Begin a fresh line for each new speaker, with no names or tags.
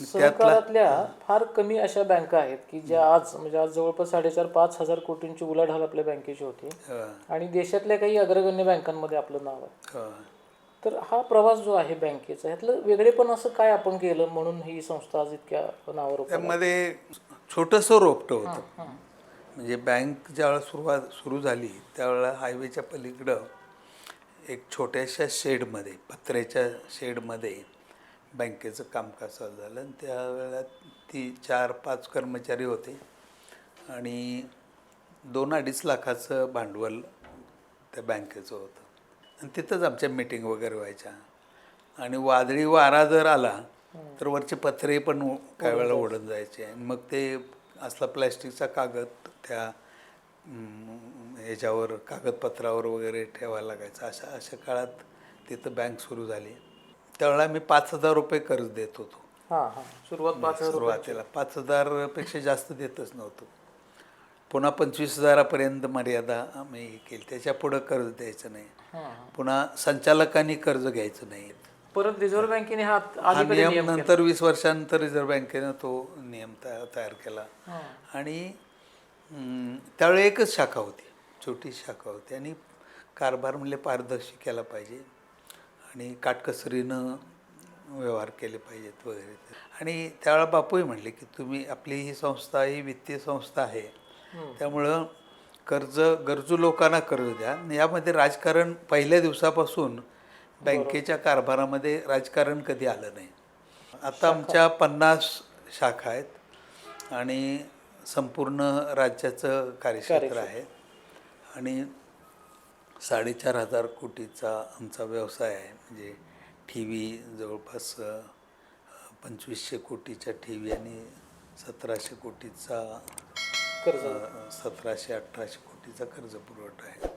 सहकारातल्या फार कमी अशा बँका आहेत की ज्या आज म्हणजे आज जवळपास साडेचार पाच हजार कोटींची उलाढाल आपल्या बँकेची होती. आणि देशातल्या काही अग्रगण्य बँकांमध्ये आपलं नाव आहे. तर हा प्रवास जो आहे बँकेचा ह्यातलं वेगळेपण असं काय आपण केलं म्हणून ही संस्था आज इतक्या नावावर?
त्यामध्ये छोटंसं रोपटं होतं. म्हणजे बँक ज्यावेळेला सुरुवात सुरू झाली त्यावेळेला हायवेच्या पलीकडं एक छोट्याशा शेडमध्ये पत्र्याच्या शेडमध्ये बँकेचं कामकाज चालू झालं आणि त्यावेळेला ती चार पाच कर्मचारी होते. आणि दोन अडीच लाखाचं भांडवल त्या बँकेचं होतं. आणि तिथंच आमच्या मीटिंग वगैरे व्हायच्या. आणि वादळी वारा जर आला तर वरचे पत्रे पण काही वेळेला ओढून जायचे. आणि मग ते असला प्लॅस्टिकचा कागद त्या ह्याच्यावर कागदपत्रावर वगैरे ठेवायला लागायचं. अशा अशा काळात तिथं बँक सुरू झाली. त्यावेळेला मी पाच हजार रुपये कर्ज देत होतो.
हां हां. सुरुवात पाच हजार रुपये.
सुरुवातीला पाच हजारपेक्षा जास्त देतच नव्हतो. पुन्हा पंचवीस हजारापर्यंत मर्यादा आम्ही केली. त्याच्या पुढं कर्ज द्यायचं नाही.
हां, हां.
पुन्हा संचालकांनी कर्ज घ्यायचं नाही.
परत रिझर्व्ह बँकेने हा
हा नियम
नियम केला?
नंतर वीस वर्षानंतर रिझर्व्ह बँकेनं तो नियम तया- तयार केला.
हां.
आणि हम्म, त्यावेळी एकच शाखा होती. छोटी शाखा होती. आणि कारभार म्हणले पारदर्शी केला पाहिजे. आणि काटकसरीनं व्यवहार केले पाहिजेत वगैरे. आणि त्यावेळेला बापूही म्हणले की तुम्ही आपली ही संस्था ही वित्तीय संस्था आहे. त्यामुळं कर्ज गरजू लोकांना कर्ज द्या. यामध्ये राजकारण पहिल्या दिवसापासून बँकेच्या कारभारामध्ये राजकारण कधी आलं नाही. आता आमच्या पन्नास शाखा आहेत आणि संपूर्ण राज्याचं कार्यक्षेत्र. आहे. आणि साडेचार हजार कोटीचा आमचा व्यवसाय आहे. म्हणजे टी व्ही जवळपास पंचवीसशे कोटीच्या टी व्ही आणि सतराशे कोटीचा
कर्ज.
सतराशे अठराशे कोटीचा कर्ज पुरवठा आहे.